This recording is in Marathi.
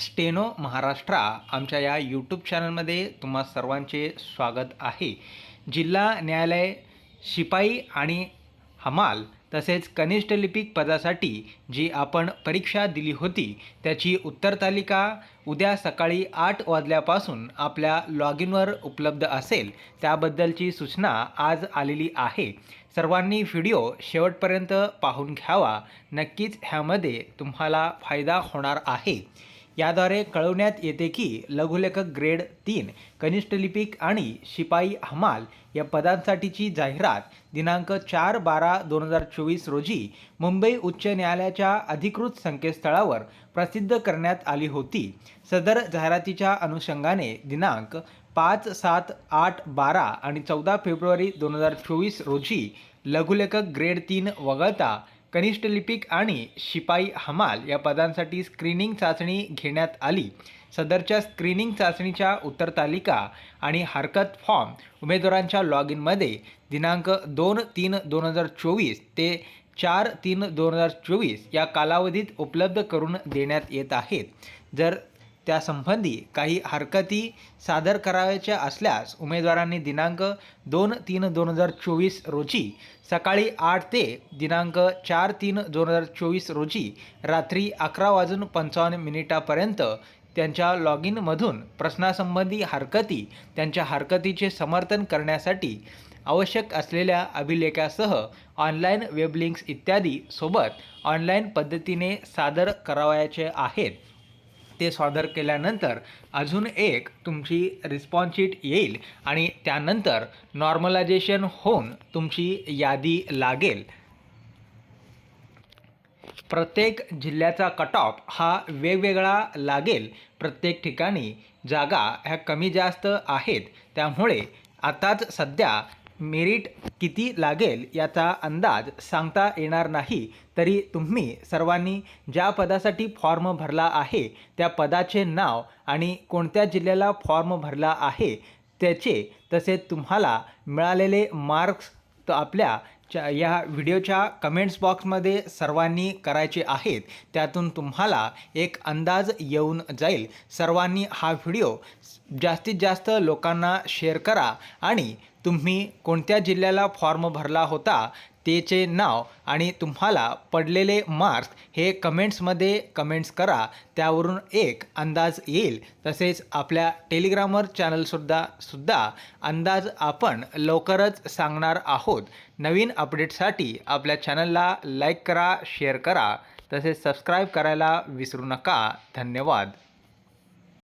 स्टेनो महाराष्ट्रा आमच्या या यूट्यूब चॅनलमध्ये तुम्हा सर्वांचे स्वागत आहे. जिल्हा न्यायालय शिपाई आणि हमाल तसेच कनिष्ठ लिपिक पदासाठी जी आपण परीक्षा दिली होती त्याची उत्तर तालिका उद्या सकाळी आठ वाजल्यापासून आपल्या लॉग इनवर उपलब्ध असेल त्याबद्दलची सूचना आज आलेली आहे. सर्वांनी व्हिडिओ शेवटपर्यंत पाहून घ्यावा. नक्कीच ह्यामध्ये तुम्हाला फायदा होणार आहे. याद्वारे कळवण्यात येते की लघुलेखक ग्रेड तीन कनिष्ठ लिपिक आणि शिपाई हमाल या पदांसाठीची जाहिरात दिनांक चार बारा दोन हजार चोवीस रोजी मुंबई उच्च न्यायालयाच्या अधिकृत संकेतस्थळावर प्रसिद्ध करण्यात आली होती. सदर जाहिरातीच्या अनुषंगाने दिनांक पाच सात आठ बारा आणि चौदा फेब्रुवारी दोन हजार चोवीस रोजी लघुलेखक ग्रेड तीन वगळता कनिष्ठ लिपिक आणि शिपाई हमाल या पदांसाठी स्क्रीनिंग चाचणी घेण्यात आली. सदरच्या स्क्रीनिंग चाचणीच्या उत्तर तालिका आणि हरकत फॉर्म उमेदवारांच्या लॉग इनमध्ये दिनांक दोन तीन दोन हजार चोवीस ते चार तीन दोन हजार चोवीस या कालावधीत उपलब्ध करून देण्यात येत आहेत. जर त्यासंबंधी काही हरकती सादर करावयाच्या असल्यास उमेदवारांनी दिनांक दोन तीन दोन हजार चोवीस रोजी सकाळी आठ ते दिनांक चार तीन दोन हजार चोवीस रोजी रात्री अकरा वाजून पंचावन्न मिनिटापर्यंत त्यांच्या लॉग इनमधून प्रश्नासंबंधी हरकती त्यांच्या हरकतीचे समर्थन करण्यासाठी आवश्यक असलेल्या अभिलेखासह ऑनलाईन वेबलिंक्स इत्यादी सोबत ऑनलाईन पद्धतीने सादर करावयाचे आहेत. ते सादर केल्यानंतर अजून एक तुमची रिस्पॉन्स शीट येईल आणि त्यानंतर नॉर्मलायझेशन होऊन तुमची यादी लागेल. प्रत्येक जिल्ह्याचा कट ऑफ हा वेगवेगळा लागेल. प्रत्येक ठिकाणी जागा ह्या कमी जास्त आहेत. त्यामुळे आताच सध्या मेरिट किती लागेल याचा अंदाज सांगता येणार नाही. तरी तुम्ही सर्वांनी ज्या पदासाठी फॉर्म भरला आहे त्या पदाचे नाव आणि कोणत्या जिल्ह्याला फॉर्म भरला आहे त्याचे तसेच तुम्हाला मिळालेले मार्क्स तर आपल्या च्या या व्हिडिओच्या कमेंट्स बॉक्समध्ये सर्वांनी करायचे आहेत. त्यातून तुम्हाला एक अंदाज येऊन जाईल. सर्वांनी हा व्हिडिओ जास्तीत जास्त लोकांना शेअर करा आणि तुम्ही कोणत्या जिल्ह्याला फॉर्म भरला होता त्याचे नाव आणि तुम्हाला पडलेले मार्क्स हे कमेंट्समध्ये कमेंट्स करा. त्यावरून एक अंदाज येईल. तसेच आपल्या टेलिग्रामवर चॅनलसुद्धा सुद्धा अंदाज आपण लवकरच सांगणार आहोत. नवीन अपडेटसाठी आपल्या चॅनलला लाईक करा शेअर करा. तसेच सबस्क्राईब करायला विसरू नका. धन्यवाद.